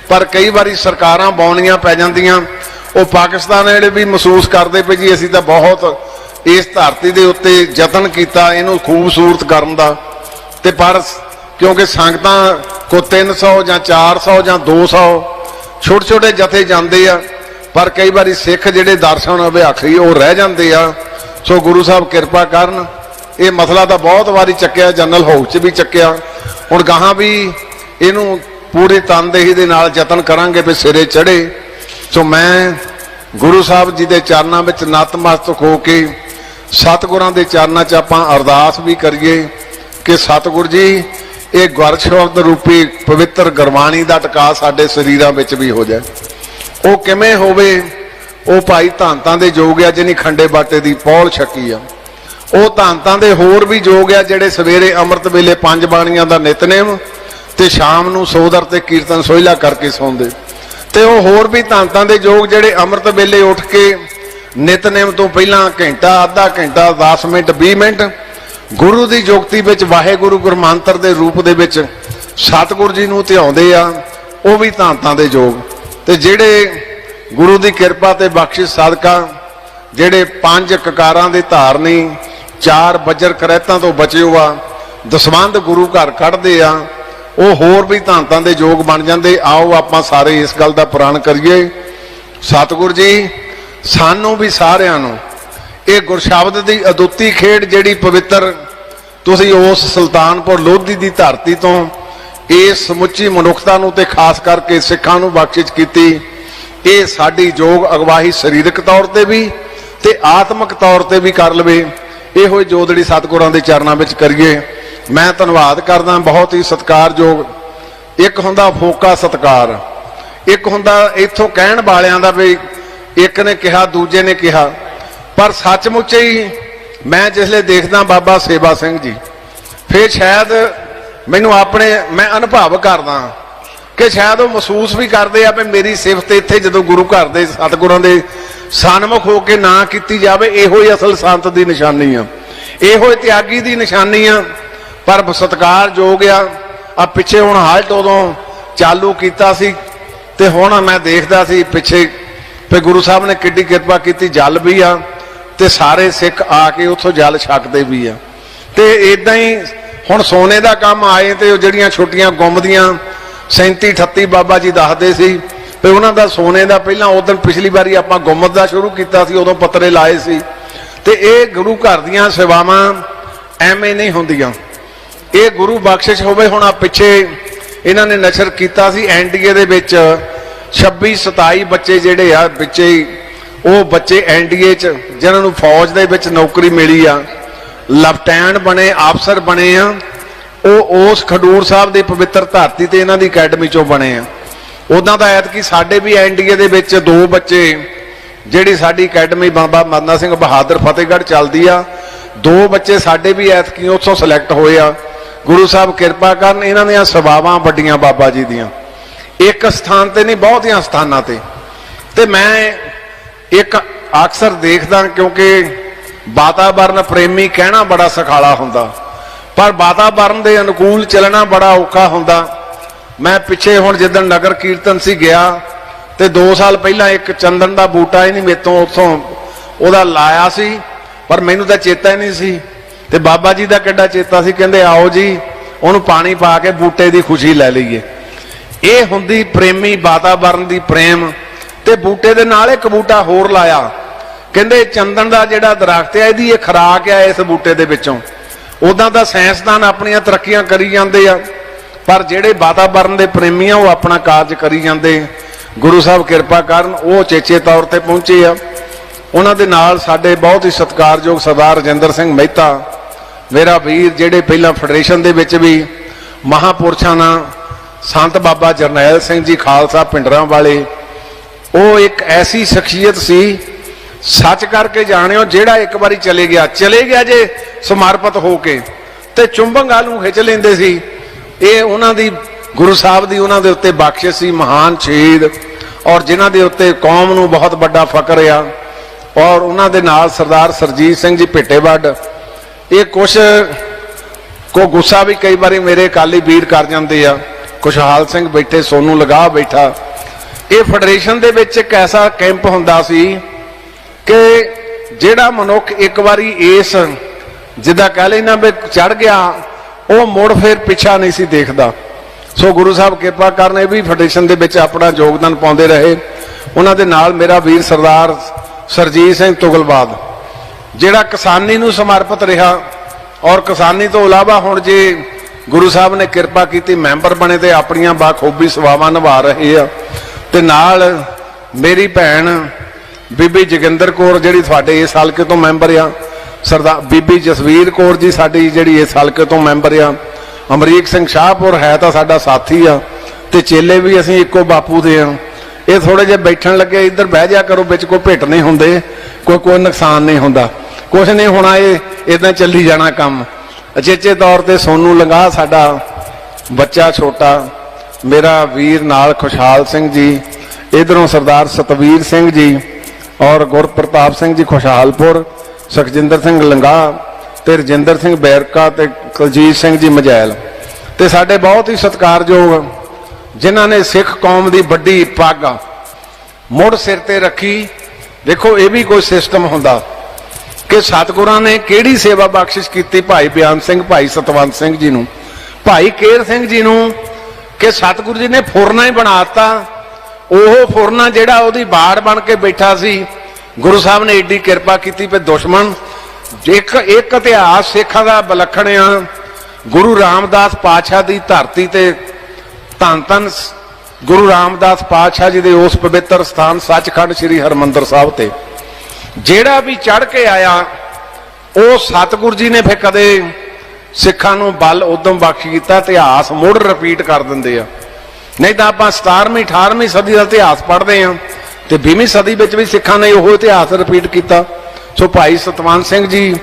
ਪਰ ਕਈ ਵਾਰੀ ਸਰਕਾਰਾਂ ਬੌਣੀਆਂ ਪੈ ਜਾਂਦੀਆਂ। ਉਹ ਪਾਕਿਸਤਾਨ ਵਾਲੇ ਵੀ ਮਹਿਸੂਸ ਕਰਦੇ ਪਏ ਜੀ, ਅਸੀਂ ਤਾਂ ਬਹੁਤ ਇਸ ਧਰਤੀ ਦੇ ਉੱਤੇ ਯਤਨ ਕੀਤਾ, ਇਹਨੂੰ ਖੂਬਸੂਰਤ ਕਰਨ ਦਾ। ਤੇ ਪਰ ਕਿਉਂਕਿ ਸੰਗਤਾਂ ਕੋ 300 ਜਾਂ 400 ਜਾਂ 200 ਛੋਟੇ ਛੋਟੇ ਜਥੇ ਜਾਂਦੇ ਆ ਪਰ ਕਈ ਵਾਰੀ ਸਿੱਖ ਜਿਹੜੇ ਦਰਸ਼ਨ ਅਭਿਆਖੀ ਉਹ ਰਹਿ ਜਾਂਦੇ ਆ। ਸੋ ਗੁਰੂ ਸਾਹਿਬ ਕਿਰਪਾ ਕਰਨ। ਇਹ ਮਸਲਾ ਤਾਂ ਬਹੁਤ ਵਾਰੀ ਚੱਕਿਆ, ਜਨਰਲ ਹਾਊਸ 'ਚ ਵੀ ਚੱਕਿਆ। ਹੁਣ ਗਾਹਾਂ ਵੀ ਇਹਨੂੰ ਪੂਰੀ ਤਨਦੇਹੀ ਦੇ ਨਾਲ ਯਤਨ ਕਰਾਂਗੇ ਵੀ ਸਿਰੇ ਚੜੇ ਸੋ ਮੈਂ ਗੁਰੂ ਸਾਹਿਬ ਜੀ ਦੇ ਚਰਨਾਂ ਵਿੱਚ ਨਤਮਸਤਕ ਹੋ ਕੇ ਸਤਿਗੁਰਾਂ ਦੇ ਚਰਨਾਂ 'ਚ ਆਪਾਂ ਅਰਦਾਸ ਵੀ ਕਰੀਏ ਕਿ ਸਤਿਗੁਰ ਜੀ, ਇਹ ਗੁਰ ਸ਼ਬਦ ਰੂਪੀ ਪਵਿੱਤਰ ਗੁਰਬਾਣੀ ਦਾ ਟਿਕਾ ਸਾਡੇ ਸਰੀਰਾਂ ਵਿੱਚ ਵੀ ਹੋ ਜਾਏ। ਉਹ ਕਿਵੇਂ ਹੋਵੇ, ਉਹ ਭਾਈ ਧੰਤਾਂ ਦੇ ਜੋਗ ਆ ਜਿਹਨੇ ਖੰਡੇ ਬਾਟੇ ਦੀ ਪੌਲ ਛਕੀ ਆ। ਉਹ ਧੰਤਾਂ ਦੇ ਹੋਰ ਵੀ ਜੋਗ ਆ, ਜਿਹੜੇ ਸਵੇਰੇ ਅੰਮ੍ਰਿਤ ਵੇਲੇ ਪੰਜ ਬਾਣੀਆਂ ਦਾ ਨਿਤਨੇਮ ਤੇ ਸ਼ਾਮ ਨੂੰ ਸੋਦਰ ਤੇ ਕੀਰਤਨ ਸੋਹਿਲਾ ਕਰਕੇ ਸੌਂਦੇ। ਤੇ ਉਹ ਹੋਰ ਵੀ ਧੰਤਾਂ ਦੇ ਜੋਗ ਜਿਹੜੇ ਅੰਮ੍ਰਿਤ ਵੇਲੇ ਉੱਠ ਕੇ ਨਿਤਨੇਮ ਤੋਂ ਪਹਿਲਾਂ ਘੰਟਾ, ਅੱਧਾ ਘੰਟਾ 10 ਮਿੰਟ 20 ਮਿੰਟ ਗੁਰੂ ਦੀ ਜੋਗਤੀ ਵਿੱਚ, ਵਾਹਿਗੁਰੂ ਗੁਰਮੰਤਰ ਦੇ ਰੂਪ ਦੇ ਵਿੱਚ ਸਤਿਗੁਰ ਜੀ ਨੂੰ ਧਿਆਉਂਦੇ ਆ, ਉਹ ਵੀ ਧੰਤਾਂ ਦੇ ਜੋਗ। ਤੇ ਜਿਹੜੇ ਗੁਰੂ ਦੀ ਕਿਰਪਾ ਤੇ ਬਖਸ਼ਿਸ਼ ਸਦਕਾ ਜਿਹੜੇ ਪੰਜ ਕਕਾਰਾਂ ਦੇ ਧਾਰਨੀ ਚਾਰ ਬੱਜਰ ਕਰੈਤਾਂ ਤੋਂ ਬਚਿਓ ਆ ਦਸਵੰਦ ਗੁਰੂ ਘਰ ਕੱਢਦੇ ਆ, ਉਹ ਹੋਰ ਵੀ ਧੰਤਾਂ ਦੇ ਯੋਗ ਬਣ ਜਾਂਦੇ, ਆਓ ਆਪਾਂ ਸਾਰੇ ਇਸ ਗੱਲ ਦਾ ਪੁਰਾਣ ਕਰੀਏ। ਸਤਿਗੁਰ ਜੀ, ਸਾਨੂੰ ਵੀ ਸਾਰਿਆਂ ਨੂੰ ਇਹ ਗੁਰਸ਼ਬਦ ਦੀ ਅਦੁੱਤੀ ਖੇਡ ਜਿਹੜੀ ਪਵਿੱਤਰ ਤੁਸੀਂ ਉਸ ਸੁਲਤਾਨਪੁਰ ਲੋਧੀ ਦੀ ਧਰਤੀ ਤੋਂ ਇਹ ਸਮੁੱਚੀ ਮਨੁੱਖਤਾ ਨੂੰ ਤੇ ਖਾਸ ਕਰਕੇ ਸਿੱਖਾਂ ਨੂੰ ਬਖਸ਼ਿਸ਼ ਕੀਤੀ, ਇਹ ਸਾਡੀ ਯੋਗ ਅਗਵਾਹੀ ਸਰੀਰਕ ਤੌਰ ਤੇ ਵੀ ਤੇ ਆਤਮਿਕ ਤੌਰ ਤੇ ਵੀ ਕਰ ਲਵੇ, ਇਹੋ ਹੀ ਜੋਦੜੀ ਸਤਿਗੁਰਾਂ ਦੇ ਚਰਨਾਂ ਵਿੱਚ ਕਰੀਏ। ਮੈਂ ਧੰਨਵਾਦ ਕਰਦਾ, ਬਹੁਤ ਹੀ ਸਤਿਕਾਰਯੋਗ, ਇੱਕ ਹੁੰਦਾ ਫੋਕਾ ਸਤਿਕਾਰ, ਇੱਕ ਹੁੰਦਾ ਇੱਥੋਂ ਕਹਿਣ ਵਾਲਿਆਂ ਦਾ ਵੀ ਇੱਕ ਨੇ ਕਿਹਾ, ਦੂਜੇ ਨੇ ਕਿਹਾ। ਪਰ ਸੱਚਮੁੱਚ ਹੀ ਮੈਂ ਜਿਸਲੇ ਦੇਖਦਾ ਬਾਬਾ ਸੇਵਾ ਸਿੰਘ ਜੀ, ਫੇਰ ਸ਼ਾਇਦ ਮੈਨੂੰ ਆਪਣੇ, ਮੈਂ ਅਨੁਭਵ ਕਰਦਾ ਕਿ ਸ਼ਾਇਦ ਉਹ ਮਹਿਸੂਸ ਵੀ ਕਰਦੇ ਆ ਵੀ ਮੇਰੀ ਸਿਫਤ ਇੱਥੇ ਜਦੋਂ ਗੁਰੂ ਘਰ ਦੇ ਸਤਿਗੁਰਾਂ ਦੇ ਸਨਮੁਖ ਹੋ ਕੇ ਨਾ ਕੀਤੀ ਜਾਵੇ, ਇਹੋ ਹੀ ਅਸਲ ਸੰਤ ਦੀ ਨਿਸ਼ਾਨੀ ਆ। ਇਹੋ ਹੀ ਤਿਆਗੀ ਦੀ ਨਿਸ਼ਾਨੀ ਆ। ਪਰ ਸਤਿਕਾਰਯੋਗ ਆ। ਆ ਪਿੱਛੇ ਹੁਣ ਹਾਲਟ ਉਦੋਂ ਚਾਲੂ ਕੀਤਾ ਸੀ ਤੇ ਹੁਣ ਮੈਂ ਦੇਖਦਾ ਸੀ ਪਿੱਛੇ ਤੇ ਗੁਰੂ ਸਾਹਿਬ ਨੇ ਕਿੱਡੀ ਕਿਰਪਾ ਕੀਤੀ, ਜਲ ਵੀ ਆ ਤੇ ਸਾਰੇ ਸਿੱਖ ਆ ਕੇ ਉੱਥੋਂ ਜਲ ਛਕਦੇ ਵੀ ਆ। ਤੇ ਇਦਾਂ ਹੀ ਹੁਣ ਸੋਨੇ ਦਾ ਕੰਮ ਆਏ ਤੇ ਉਹ ਜਿਹੜੀਆਂ ਛੋਟੀਆਂ ਗੁੰਮਦੀਆਂ 37 38 ਬਾਬਾ ਜੀ ਦੱਸਦੇ ਸੀ, ਤੇ ਉਹਨਾਂ ਦਾ ਸੋਨੇ ਦਾ ਪਹਿਲਾਂ ਉਦੋਂ ਪਿਛਲੀ ਵਾਰੀ ਆਪਾਂ ਗੁੰਮਤ ਦਾ ਸ਼ੁਰੂ ਕੀਤਾ ਸੀ, ਉਦੋਂ ਪੱਤਰੇ ਲਾਏ ਸੀ। ਤੇ ਇਹ ਗੁਰੂ ਘਰ ਦੀਆਂ ਸੇਵਾਵਾਂ ਐਵੇਂ ਨਹੀਂ ਹੁੰਦੀਆਂ। ਇਹ ਗੁਰੂ ਬਖਸ਼ਿਸ਼ ਹੋਵੇ, ਹੁਣ ਆ ਪਿੱਛੇ ਇਹਨਾਂ ਨੇ ਨਸ਼ਰ ਕੀਤਾ ਸੀ ਐਨਡੀਏ ਦੇ ਵਿੱਚ। 26 27 ਬੱਚੇ ਜਿਹੜੇ ਆ, ਵਿੱਚੇ ਹੀ ਉਹ ਬੱਚੇ ਐਨਡੀਏ ਚ, ਜਿਨ੍ਹਾਂ ਨੂੰ ਫੌਜ ਦੇ ਵਿੱਚ ਨੌਕਰੀ ਮਿਲੀ ਆ। ਲੈਫਟੈਨੈਂਟ ਬਣੇ ਅਫਸਰ ਬਣੇ ਆ। ਉਹ ਉਸ ਖਡੂਰ ਸਾਹਿਬ ਦੀ ਪਵਿੱਤਰ ਧਰਤੀ ਤੇ ਇਹਨਾਂ ਦੀ ਅਕੈਡਮੀ ਚੋਂ ਬਣੇ ਆ। ਉਦਾਂ ਤਾਂ ਐਤਕੀ ਸਾਡੇ ਵੀ ਐਨਡੀਏ ਦੇ ਵਿੱਚ ਦੋ ਬੱਚੇ, ਜਿਹੜੀ ਸਾਡੀ ਅਕੈਡਮੀ ਬਾਬਾ ਮਰਨਾ ਸਿੰਘ ਬਹਾਦਰ ਫਤਿਹਗੜ੍ਹ ਚੱਲਦੀ ਆ, ਦੋ ਬੱਚੇ ਸਾਡੇ ਵੀ ਐਤਕੀ ਉੱਥੋਂ ਸਿਲੈਕਟ ਹੋਏ ਆ। ਗੁਰੂ ਸਾਹਿਬ ਕਿਰਪਾ ਕਰਨ, ਇਹਨਾਂ ਦੀਆਂ ਸੇਵਾਵਾਂ ਵੱਡੀਆਂ ਬਾਬਾ ਜੀ ਦੀਆਂ। ਇੱਕ ਸਥਾਨ ਤੇ ਨਹੀਂ, ਬਹੁਤੀਆਂ ਸਥਾਨਾਂ ਤੇ। ਤੇ ਮੈਂ ਇੱਕ ਅਕਸਰ ਦੇਖਦਾ ਕਿਉਂਕਿ ਵਾਤਾਵਰਨ ਪ੍ਰੇਮੀ ਕਹਿਣਾ ਬੜਾ ਸਖਾਲਾ ਹੁੰਦਾ। ਪਰ ਵਾਤਾਵਰਨ ਦੇ ਅਨੁਕੂਲ ਚੱਲਣਾ ਬੜਾ ਔਖਾ ਹੁੰਦਾ। ਮੈਂ ਪਿੱਛੇ ਹੁਣ ਜਿੱਦਣ ਨਗਰ ਕੀਰਤਨ ਸੀ ਗਿਆ, ਤੇ 2 ਸਾਲ ਪਹਿਲਾਂ ਇੱਕ ਚੰਦਨ ਦਾ ਬੂਟਾ ਹੀ ਨਹੀਂ ਮੇਤੋਂ ਉੱਥੋਂ ਉਹਦਾ ਲਾਇਆ ਸੀ, ਪਰ ਮੈਨੂੰ ਤਾਂ ਚੇਤਾ ਹੀ ਨਹੀਂ ਸੀ। ਤੇ ਬਾਬਾ ਜੀ ਦਾ ਕਿੱਡਾ ਚੇਤਾ ਸੀ, ਕਹਿੰਦੇ ਆਓ ਜੀ, ਉਹਨੂੰ ਪਾਣੀ ਪਾ ਕੇ ਬੂਟੇ ਦੀ ਖੁਸ਼ੀ ਲੈ ਲਈਏ। ਇਹ ਹੁੰਦੀ ਪ੍ਰੇਮੀ ਵਾਤਾਵਰਨ ਦੀ ਪ੍ਰੇਮ, ਤੇ ਬੂਟੇ ਦੇ ਨਾਲ ਇੱਕ ਬੂਟਾ ਹੋਰ ਲਾਇਆ। ਕਹਿੰਦੇ ਚੰਦਨ ਦਾ ਜਿਹੜਾ ਦਰਖਤ ਹੈ ਇਹਦੀ ਇਹ ਖਰਾਕ ਹੈ ਇਸ ਬੂਟੇ ਦੇ ਵਿੱਚੋਂ। ਉਦਾਂ ਤਾਂ ਸਾਇੰਸਦਾਨ ਆਪਣੀਆਂ ਤਰੱਕੀਆਂ ਕਰੀ ਜਾਂਦੇ ਆ, ਪਰ ਜਿਹੜੇ ਵਾਤਾਵਰਨ ਦੇ ਪ੍ਰੇਮੀ ਆ, ਉਹ ਆਪਣਾ ਕਾਰਜ ਕਰੀ ਜਾਂਦੇ ਗੁਰੂ ਸਾਹਿਬ ਕਿਰਪਾ ਕਰਨ, ਉਹ ਚੇਚੇ ਤੌਰ ਤੇ ਪਹੁੰਚੇ ਆ। ਉਹਨਾਂ ਦੇ ਨਾਲ ਸਾਡੇ ਬਹੁਤ ਹੀ ਸਤਿਕਾਰਯੋਗ ਸਰਦਾਰ ਰਜਿੰਦਰ ਸਿੰਘ ਮਹਿਤਾ, ਮੇਰਾ ਵੀਰ ਜਿਹੜੇ ਪਹਿਲਾਂ ਫੈਡਰੇਸ਼ਨ ਦੇ ਵਿੱਚ ਵੀ ਮਹਾਪੁਰਸ਼ਾਂ ਨਾਲ, ਸੰਤ ਬਾਬਾ ਜਰਨੈਲ ਸਿੰਘ ਜੀ ਖਾਲਸਾ ਪਿੰਡਰਾਂ ਵਾਲੇ, ਉਹ ਇੱਕ ਐਸੀ ਸ਼ਖਸੀਅਤ ਸੀ ਸੱਚ ਕਰਕੇ ਜਾਣਿਓ, ਜਿਹੜਾ ਇੱਕ ਵਾਰੀ ਚਲੇ ਗਿਆ ਚਲੇ ਗਿਆ ਜੇ ਸਮਰਪਿਤ ਹੋ ਕੇ। ਤੇ ਚੁੰਬੰਗਾਲ ਨੂੰ ਖਿੱਚ ਲੈਂਦੇ ਸੀ। ਇਹ ਉਹਨਾਂ ਦੀ, ਗੁਰੂ ਸਾਹਿਬ ਦੀ ਉਹਨਾਂ ਦੇ ਉੱਤੇ ਬਖਸ਼ਿਸ਼ ਸੀ, ਮਹਾਨ ਸ਼ਹੀਦ। ਔਰ ਜਿਨ੍ਹਾਂ ਦੇ ਉੱਤੇ ਕੌਮ ਨੂੰ ਬਹੁਤ ਵੱਡਾ ਫਕਰ ਆ। ਔਰ ਉਹਨਾਂ ਦੇ ਨਾਲ ਸਰਦਾਰ ਸਰਜੀਤ ਸਿੰਘ ਜੀ ਭਿੱਟੇਵੱਡ ਇਹ ਕੁਛ, ਕੋ ਗੁੱਸਾ ਵੀ ਕਈ ਵਾਰੀ ਮੇਰੇ ਅਕਾਲੀ ਵੀਰ ਕਰ ਜਾਂਦੇ ਆ। ਖੁਸ਼ਹਾਲ ਸਿੰਘ ਬੈਠੇ, ਸੋਨੂੰ ਲਗਾ ਬੈਠਾ। ਇਹ ਫੈਡਰੇਸ਼ਨ ਦੇ ਵਿੱਚ ਇੱਕ ਐਸਾ ਕੈਂਪ ਹੁੰਦਾ ਸੀ ਕਿ ਜਿਹੜਾ ਮਨੁੱਖ ਇੱਕ ਵਾਰੀ ਇਸ ਜਿੱਦਾਂ ਕਹਿ ਲੈਣਾ ਵੀ ਚੜ ਗਿਆ, ਉਹ ਮੁੜ ਫਿਰ ਪਿੱਛਾ ਨਹੀਂ ਸੀ ਦੇਖਦਾ। ਸੋ ਗੁਰੂ ਸਾਹਿਬ ਕਿਰਪਾ ਕਰਨ ਇਹ ਵੀ ਫੈਡਰੇਸ਼ਨ ਦੇ ਵਿੱਚ ਆਪਣਾ ਯੋਗਦਾਨ ਪਾਉਂਦੇ ਰਹੇ। ਉਹਨਾਂ ਦੇ ਨਾਲ ਮੇਰਾ ਵੀਰ ਸਰਦਾਰ ਸਰਜੀਤ ਸਿੰਘ ਤੁਗਲਬਾਦ ਜਿਹੜਾ ਕਿਸਾਨੀ ਨੂੰ ਸਮਰਪਿਤ ਰਿਹਾ ਔਰ ਕਿਸਾਨੀ ਤੋਂ ਇਲਾਵਾ ਹੁਣ ਜੇ ਗੁਰੂ ਸਾਹਿਬ ਨੇ ਕਿਰਪਾ ਕੀਤੀ, ਮੈਂਬਰ ਬਣੇ ਤੇ ਆਪਣੀਆਂ ਬਾਖੂਬੀ ਸੇਵਾਵਾਂ ਨਿਭਾ ਰਹੇ ਆ। ਤੇ ਨਾਲ ਮੇਰੀ ਭੈਣ ਬੀਬੀ ਜੋਗਿੰਦਰ ਕੌਰ ਜਿਹੜੀ ਤੁਹਾਡੇ ਇਸ ਹਲਕੇ ਤੋਂ ਮੈਂਬਰ ਆ, ਸਰਦਾਰ ਬੀਬੀ ਜਸਵੀਰ ਕੌਰ ਜੀ ਸਾਡੀ ਜਿਹੜੀ ਇਸ ਹਲਕੇ ਤੋਂ ਮੈਂਬਰ ਆ, ਅਮਰੀਕ ਸਿੰਘ ਸ਼ਾਹਪੁਰ ਹੈ ਤਾਂ ਸਾਡਾ ਸਾਥੀ ਆ, ਤੇ ਚੇਲੇ ਵੀ ਅਸੀਂ ਇੱਕੋ ਬਾਪੂ ਦੇ ਆ। ਇਹ ਥੋੜੇ ਜਿਹਾ ਬੈਠਣ ਲੱਗੇ, ਇੱਧਰ ਬਹਿ ਜਾ ਕਰੋ, ਵਿੱਚ ਕੋਈ ਭਿੱਟ ਨਹੀਂ ਹੁੰਦੇ, ਕੋਈ ਕੋਈ ਨੁਕਸਾਨ ਨਹੀਂ ਹੁੰਦਾ। ਕੁਝ ਨਹੀਂ ਹੋਣਾ ਇਹ ਇਦਾਂ ਚੱਲੀ ਜਾਣਾ ਕੰਮ। ਅਚੇਚੇ ਤੌਰ ਤੇ ਸੋਨੂ ਲੰਗਾ ਸਾਡਾ ਬੱਚਾ ਛੋਟਾ, ਮੇਰਾ ਵੀਰ ਨਾਲ ਖੁਸ਼ਹਾਲ ਸਿੰਘ ਜੀ, ਇਧਰੋਂ ਸਰਦਾਰ ਸਤਵੀਰ ਸਿੰਘ ਜੀ ਔਰ ਗੁਰਪ੍ਰਤਾਪ ਸਿੰਘ ਜੀ ਖੁਸ਼ਹਾਲਪੁਰ, ਸੁਖਜਿੰਦਰ ਸਿੰਘ ਲੰਗਾ ਤੇ ਰਜਿੰਦਰ ਸਿੰਘ ਬੈਰਕਾ ਤੇ ਕੁਲਜੀਤ ਸਿੰਘ ਜੀ ਮਜੈਲ। ਤੇ ਸਾਡੇ ਬਹੁਤ ਹੀ ਸਤਿਕਾਰਯੋਗ ਜਿਨ੍ਹਾਂ ਨੇ ਸਿੱਖ ਕੌਮ ਦੀ ਵੱਡੀ ਪੱਗ ਮੁੜ ਸਿਰ ਤੇ ਰੱਖੀ। ਦੇਖੋ, ਇਹ ਵੀ ਕੋਈ ਸਿਸਟਮ ਹੁੰਦਾ ਕਿ ਸਤਿਗੁਰਾਂ ਨੇ ਕਿਹੜੀ ਸੇਵਾ ਬਖਸ਼ਿਸ਼ ਕੀਤੀ ਭਾਈ ਬਿਆਨ ਸਿੰਘ, ਭਾਈ ਸਤਵੰਤ ਸਿੰਘ ਜੀ ਨੂੰ। ਭਾਈ ਕੇਰ ਸਿੰਘ ਜੀ ਨੂੰ ਕਿ ਸਤਿਗੁਰੂ ਜੀ ਨੇ ਫੁਰਨਾ ਹੀ ਬਣਾਤਾ ਉਹ ਫੁਰਨਾ ਜਿਹੜਾ ਉਹਦੀ ਬਾੜ ਬਣ ਕੇ ਬੈਠਾ ਸੀ, ਗੁਰੂ ਸਾਹਿਬ ਨੇ ਏਡੀ ਕਿਰਪਾ ਕੀਤੀ ਤੇ ਦੁਸ਼ਮਣ, ਇੱਕ ਇੱਕ ਇਤਿਹਾਸ ਸਿੱਖਾਂ ਦਾ ਵਿਲੱਖਣ ਆ, ਗੁਰੂ ਰਾਮਦਾਸ ਪਾਤਸ਼ਾਹ ਦੀ ਧਰਤੀ ਤੇ ਧੰਨ ਧੰਨ ਗੁਰੂ ਰਾਮਦਾਸ ਪਾਤਸ਼ਾਹ ਜੀ ਦੇ ਉਸ ਪਵਿੱਤਰ ਸਥਾਨ ਸੱਚਖੰਡ ਸ੍ਰੀ ਹਰਮੰਦਰ ਸਾਹਿਬ ਤੇ। ਜਿਹੜਾ ਵੀ ਚੜ ਕੇ ਆਇਆ, ਉਹ ਸਤਿਗੁਰ ਜੀ ਨੇ ਫਿਰ ਕਦੇ ਸਿੱਖਾਂ ਨੂੰ ਬਲ ਉਦਮ ਬਖਸ਼ ਕੀਤਾ, ਇਤਿਹਾਸ ਮੁੜ ਰਿਪੀਟ ਕਰ ਦਿੰਦੇ ਆ। ਨਹੀਂ ਤਾਂ ਆਪਾਂ 17ਵੀਂ 18ਵੀਂ ਸਦੀ ਦਾ ਇਤਿਹਾਸ ਪੜ੍ਹਦੇ ਆ ਤੇ 20ਵੀਂ ਸਦੀ ਵਿੱਚ ਵੀ ਸਿੱਖਾਂ ਨੇ ਉਹ ਇਤਿਹਾਸ ਰਿਪੀਟ ਕੀਤਾ। ਸੋ ਭਾਈ ਸਤਵੰਤ ਸਿੰਘ ਜੀ,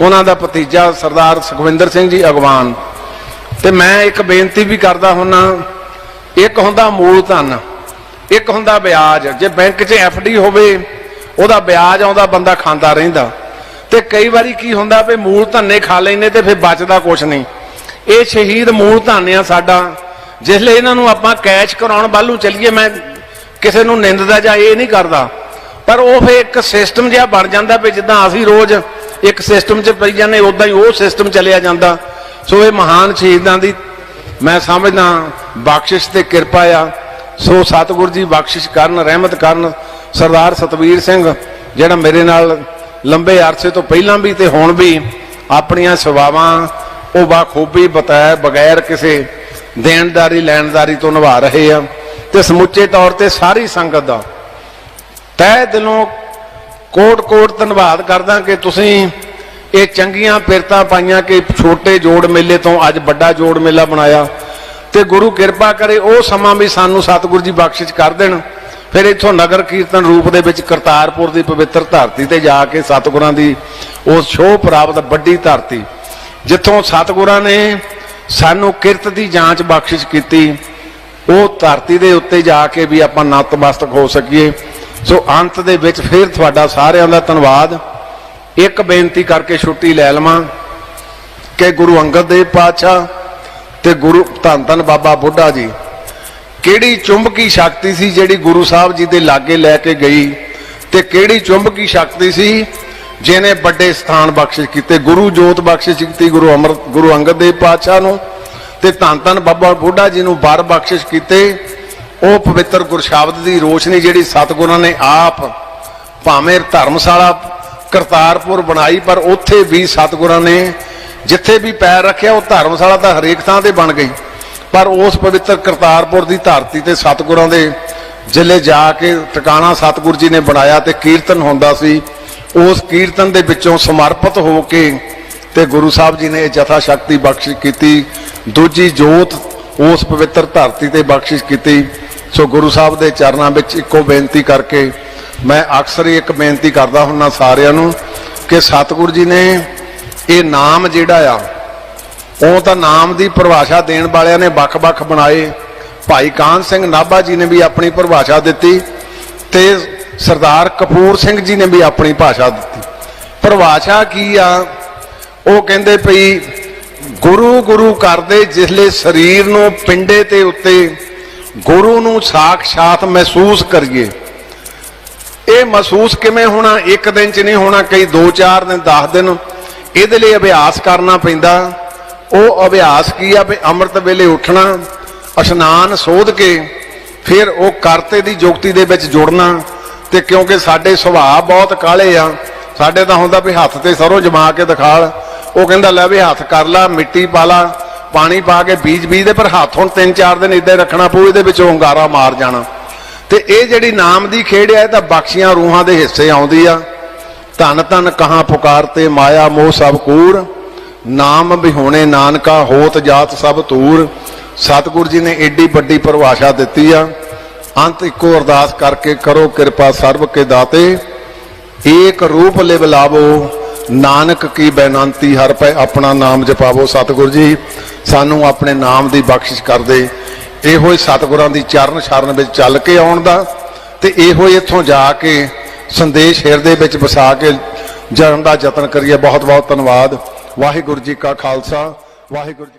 ਉਹਨਾਂ ਦਾ ਭਤੀਜਾ ਸਰਦਾਰ ਸੁਖਵਿੰਦਰ ਸਿੰਘ ਜੀ ਅਗਵਾਨ। ਤੇ ਮੈਂ ਇੱਕ ਬੇਨਤੀ ਵੀ ਕਰਦਾ ਹੁੰਨਾ, ਇੱਕ ਹੁੰਦਾ ਮੂਲ ਧਨ, ਇੱਕ ਹੁੰਦਾ ਵਿਆਜ। ਜੇ ਬੈਂਕ 'ਚ ਡੀ ਹੋਵੇ, ਉਹਦਾ ਵਿਆਜ ਆਉਂਦਾ, ਬੰਦਾ ਖਾਂਦਾ ਰਹਿੰਦਾ। ਤੇ ਕਈ ਵਾਰੀ ਕੀ ਹੁੰਦਾ ਵੀ ਮੂਲ ਧੰਨੇ ਖਾ ਲੈਨੇ ਤੇ ਫਿਰ ਬਚਦਾ ਕੁਛ ਨਹੀਂ। ਇਹ ਸ਼ਹੀਦ ਮੂਲ ਧਨ ਆ ਸਾਡਾ ਜਿਸ ਲਈ ਇਹਨਾਂ ਨੂੰ ਆਪਾਂ ਕੈਚ ਕਰਾਉਣ ਵੱਲ ਚੱਲੀਏ, ਮੈਂ ਕਿਸੇ ਨੂੰ ਨਿੰਦਦਾ ਜਾਂ ਇਹ ਨਹੀਂ ਕਰਦਾ। ਪਰ ਉਹ ਫੇ ਇੱਕ ਸਿਸਟਮ ਜਿਹਾ ਬਣ ਜਾਂਦਾ ਵੀ ਜਿੱਦਾਂ ਅਸੀਂ ਰੋਜ਼ ਇੱਕ ਸਿਸਟਮ 'ਚ ਪਈ ਜਾਂਦੇ ਉਦਾਂ ਹੀ ਉਹ ਸਿਸਟਮ ਚੱਲਿਆ ਜਾਂਦਾ। ਸੋ ਇਹ ਮਹਾਨ ਸ਼ਹੀਦਾਂ ਦੀ ਮੈਂ ਸਮਝਦਾ ਬਖਸ਼ਿਸ਼ ਤੇ ਕਿਰਪਾ ਆ। ਸੋ ਸਤਿਗੁਰ ਜੀ ਬਖਸ਼ਿਸ਼ ਕਰਨ, ਰਹਿਮਤ ਕਰਨ ਸਰਦਾਰ ਸਤਵੀਰ ਸਿੰਘ, ਜਿਹੜਾ ਮੇਰੇ ਨਾਲ ਲੰਬੇ ਅਰਸੇ ਤੋਂ ਪਹਿਲਾਂ ਵੀ ਤੇ ਹੁਣ ਵੀ ਆਪਣੀਆਂ ਸੇਵਾਵਾਂ, ਉਹ ਬਾਖੂਬੀ ਬਤਾਇਆ ਬਗੈਰ ਕਿਸੇ ਦੇਣਦਾਰੀ, ਲੈਣਦਾਰੀ ਤੋਂ ਨਿਭਾ ਰਹੇ ਆ ਤੇ ਸਮੁੱਚੇ ਤੌਰ ਤੇ ਸਾਰੀ ਸੰਗਤ ਦਾ ਤਹਿ ਦਿਲੋਂ ਕੋਟ-ਕੋਟ ਧੰਨਵਾਦ ਕਰਦਾ ਕਿ ਤੁਸੀਂ ਇਹ ਚੰਗੀਆਂ ਪਿਰਤਾਂ ਪਾਈਆਂ ਕਿ ਛੋਟੇ ਜੋੜ ਮੇਲੇ ਤੋਂ ਅੱਜ ਵੱਡਾ ਜੋੜ ਮੇਲਾ ਬਣਾਇਆ ਤੇ ਗੁਰੂ ਕਿਰਪਾ ਕਰੇ ਉਹ ਸਮਾਂ ਵੀ ਸਾਨੂੰ ਸਤਿਗੁਰੂ ਜੀ ਬਖਸ਼ਿਸ਼ ਕਰ ਦੇਣ। ਫਿਰ ਇੱਥੋਂ ਨਗਰ ਕੀਰਤਨ ਰੂਪ ਦੇ ਵਿੱਚ ਕਰਤਾਰਪੁਰ ਦੀ ਪਵਿੱਤਰ ਧਰਤੀ ਤੇ ਜਾ ਕੇ ਸਤਿਗੁਰਾਂ ਦੀ ਉਸ ਸ਼ੋਭ ਪ੍ਰਾਪਤ ਵੱਡੀ ਧਰਤੀ, ਜਿੱਥੋਂ ਸਤਿਗੁਰਾਂ ਨੇ ਸਾਨੂੰ ਕਿਰਤ ਦੀ ਜਾਂਚ ਬਖਸ਼ਿਸ਼ ਕੀਤੀ। ਉਹ ਧਰਤੀ ਦੇ ਉੱਤੇ ਜਾ ਕੇ ਵੀ ਆਪਾਂ ਨਤਮਸਤਕ ਹੋ ਸਕੀਏ। ਸੋ ਅੰਤ ਦੇ ਵਿੱਚ ਫਿਰ ਤੁਹਾਡਾ ਸਾਰਿਆਂ ਦਾ ਧੰਨਵਾਦ। ਇੱਕ ਬੇਨਤੀ ਕਰਕੇ ਛੁੱਟੀ ਲੈ ਲਵਾਂ ਕਿ ਗੁਰੂ ਅੰਗਦ ਦੇਵ ਪਾਤਸ਼ਾਹ ਤੇ ਗੁਰੂ ਧੰਨ ਧੰਨ ਬਾਬਾ ਬੁੱਢਾ ਜੀ, ਕਿਹੜੀ ਚੁੰਬਕੀ ਸ਼ਕਤੀ ਸੀ ਜਿਹੜੀ ਗੁਰੂ ਸਾਹਿਬ ਜੀ ਦੇ ਲਾਗੇ ਲੈ ਕੇ ਗਈ ਤੇ ਕਿਹੜੀ ਚੁੰਬਕੀ ਸ਼ਕਤੀ ਸੀ ਜਿਹਨੇ ਵੱਡੇ ਸਥਾਨ ਬਖਸ਼ਿਸ਼ ਕੀਤੇ, ਗੁਰੂ ਜੋਤ ਬਖਸ਼ਿਸ਼ ਕੀਤੀ, ਗੁਰੂ ਅਮਰ, ਗੁਰੂ ਅੰਗਦ ਦੇਵ ਪਾਤਸ਼ਾਹ ਨੂੰ ਤੇ ਧੰਨ ਧੰਨ ਬਾਬਾ ਬੁੱਢਾ ਜੀ ਨੂੰ ਬਾਰ ਬਖਸ਼ਿਸ਼ ਕੀਤੇ, ਉਹ ਪਵਿੱਤਰ ਗੁਰਸ਼ਬਦ ਦੀ ਰੋਸ਼ਨੀ ਜਿਹੜੀ ਸਤਿਗੁਰਾਂ ਨੇ ਆਪ ਭਾਵੇਂ ਧਰਮਸ਼ਾਲਾ ਕਰਤਾਰਪੁਰ ਬਣਾਈ, ਪਰ ਉੱਥੇ ਵੀ ਸਤਿਗੁਰਾਂ ਨੇ ਜਿੱਥੇ ਵੀ ਪੈਰ ਰੱਖਿਆ, ਉਹ ਧਰਮਸ਼ਾਲਾ ਤਾਂ ਹਰੇਕ ਥਾਂ ਤੇ ਬਣ ਗਈ। ਪਰ ਉਸ ਪਵਿੱਤਰ ਕਰਤਾਰਪੁਰ ਦੀ ਧਰਤੀ ਤੇ ਸਤਿਗੁਰਾਂ ਦੇ ਜ਼ਿਲ੍ਹੇ ਜਾ ਕੇ ਟਿਕਾਣਾ ਸਤਿਗੁਰ ਜੀ ਨੇ ਬਣਾਇਆ ਤੇ ਕੀਰਤਨ ਹੁੰਦਾ ਸੀ। ਉਸ ਕੀਰਤਨ ਦੇ ਵਿੱਚੋਂ ਸਮਰਪਿਤ ਹੋ ਕੇ ਤੇ ਗੁਰੂ ਸਾਹਿਬ ਜੀ ਨੇ ਇਹ ਜਥਾ ਸ਼ਕਤੀ ਬਖਸ਼ਿਸ਼ ਕੀਤੀ। ਦੂਜੀ ਜੋਤ ਉਸ ਪਵਿੱਤਰ ਧਰਤੀ ਤੇ ਬਖਸ਼ਿਸ਼ ਕੀਤੀ। ਸੋ ਗੁਰੂ ਸਾਹਿਬ ਦੇ ਚਰਨਾਂ ਵਿੱਚ ਇੱਕੋ ਬੇਨਤੀ ਕਰਕੇ ਮੈਂ ਅਕਸਰ ਹੀ ਇੱਕ ਬੇਨਤੀ ਕਰਦਾ ਹੁੰਨਾ ਸਾਰਿਆਂ ਨੂੰ ਕਿ ਸਤਿਗੁਰੂ ਜੀ ਨੇ ਇਹ ਨਾਮ ਜਿਹੜਾ ਆ, ਉਹ ਤਾਂ ਨਾਮ ਦੀ ਪਰਿਭਾਸ਼ਾ ਦੇਣ ਵਾਲਿਆਂ ਨੇ ਵੱਖ-ਵੱਖ ਬਣਾਏ। ਭਾਈ ਕਾਨ ਸਿੰਘ ਨਾਭਾ ਜੀ ਨੇ ਵੀ ਆਪਣੀ ਪਰਿਭਾਸ਼ਾ ਦਿੱਤੀ ਤੇ ਸਰਦਾਰ ਕਪੂਰ ਸਿੰਘ ਜੀ ਨੇ ਵੀ ਆਪਣੀ ਭਾਸ਼ਾ ਦਿੱਤੀ। ਪਰਿਭਾਸ਼ਾ ਕੀ ਆ? ਉਹ ਕਹਿੰਦੇ ਭਈ, ਗੁਰੂ ਗੁਰੂ ਕਰਦੇ ਜਿਸਲੇ ਸਰੀਰ ਨੂੰ ਪਿੰਡੇ ਤੇ ਉੱਤੇ ਗੁਰੂ ਨੂੰ ਸਾਖਸ਼ਾਤ ਮਹਿਸੂਸ ਕਰੀਏ। ਇਹ ਮਹਿਸੂਸ ਕਿਵੇਂ ਹੋਣਾ? ਇੱਕ ਦਿਨ ਚ ਨਹੀਂ ਹੋਣਾ, ਕਈ 2-4 ਦਿਨ 10 ਦਿਨ। ਇਹਦੇ ਲਈ ਅਭਿਆਸ ਕਰਨਾ ਪੈਂਦਾ। ਉਹ ਅਭਿਆਸ ਕੀ ਆ? ਵੀ ਅੰਮ੍ਰਿਤ ਵੇਲੇ ਉੱਠਣਾ, ਇਸ਼ਨਾਨ ਸੋਧ ਕੇ, ਫਿਰ ਉਹ ਕਰਤੇ ਦੀ ਜੁਗਤੀ ਦੇ ਵਿੱਚ ਜੁੜਨਾ। ਤੇ ਕਿਉਂਕਿ ਸਾਡੇ ਸੁਭਾਅ ਬਹੁਤ ਕਾਲੇ ਆ, ਸਾਡੇ ਤਾਂ ਹੁੰਦਾ ਵੀ ਹੱਥ ਤੇ ਸਰੋਂ ਜਮਾ ਕੇ ਦਿਖਾਲ। ਉਹ ਕਹਿੰਦਾ ਲੈ ਵੀ ਹੱਥ ਕਰ ਲਾ, ਮਿੱਟੀ ਪਾ ਲਾ, ਪਾਣੀ ਪਾ ਕੇ ਬੀਜ ਬੀਜ ਦੇ, ਪਰ ਹੱਥ ਹੁਣ 3-4 ਦਿਨ ਇਦਾਂ ਹੀ ਰੱਖਣਾ ਪਊ, ਇਹਦੇ ਵਿੱਚ ਹੰਗਾਰਾ ਮਾਰ ਜਾਣਾ। ਤੇ ਇਹ ਜਿਹੜੀ ਨਾਮ ਦੀ ਖੇਡ ਹੈ ਇਹ ਤਾਂ ਬਖਸ਼ੀਆਂ ਰੂਹਾਂ ਦੇ ਹਿੱਸੇ ਆਉਂਦੀ ਆ। ਧਨ ਧਨ ਕਹਾਂ ਪੁਕਾਰਤੇ ਮਾਇਆ ਮੋਹ ਸਭ ਕੂੜ ਨਾਮ ਬਿਹੋਣੇ ਨਾਨਕਾ, ਹੋਤ ਜਾਤ ਸਭ ਤੂਰ ਸਤਿਗੁਰੂ ਜੀ ਨੇ ਏਡੀ ਵੱਡੀ ਪਰਿਭਾਸ਼ਾ ਦਿੱਤੀ ਆ। ਅੰਤ ਇੱਕੋ ਅਰਦਾਸ ਕਰਕੇ ਕਰੋ, ਕਿਰਪਾ ਸਰਬ ਕੇ ਦਾਤੇ। ਏਕ ਰੂਪ ਲਿਵ ਲਾਵੋ, ਨਾਨਕ ਕੀ ਬੇਨੰਤੀ ਹਰ ਪੈ ਆਪਣਾ ਨਾਮ ਜਪਾਵੋ ਸਤਿਗੁਰੂ ਜੀ। ਸਾਨੂੰ ਆਪਣੇ ਨਾਮ ਦੀ ਬਖਸ਼ਿਸ਼ ਕਰ ਦੇ। ਇਹੋ ਹੀ ਸਤਿਗੁਰਾਂ ਦੀ ਚਰਨ ਸ਼ਰਨ ਵਿੱਚ ਚੱਲ ਕੇ ਆਉਣ ਦਾ ਤੇ ਇਹੋ ਹੀ ਇੱਥੋਂ ਜਾ ਕੇ ਸੰਦੇਸ਼ ਹਿਰਦੇ ਵਿੱਚ ਵਸਾ ਕੇ ਜਰਨ ਦਾ ਯਤਨ ਕਰੀਏ। ਬਹੁਤ ਬਹੁਤ ਧੰਨਵਾਦ। ਵਾਹਿਗੁਰੂ ਜੀ ਕਾ ਖਾਲਸਾ, ਵਾਹਿਗੁਰੂ ਜੀ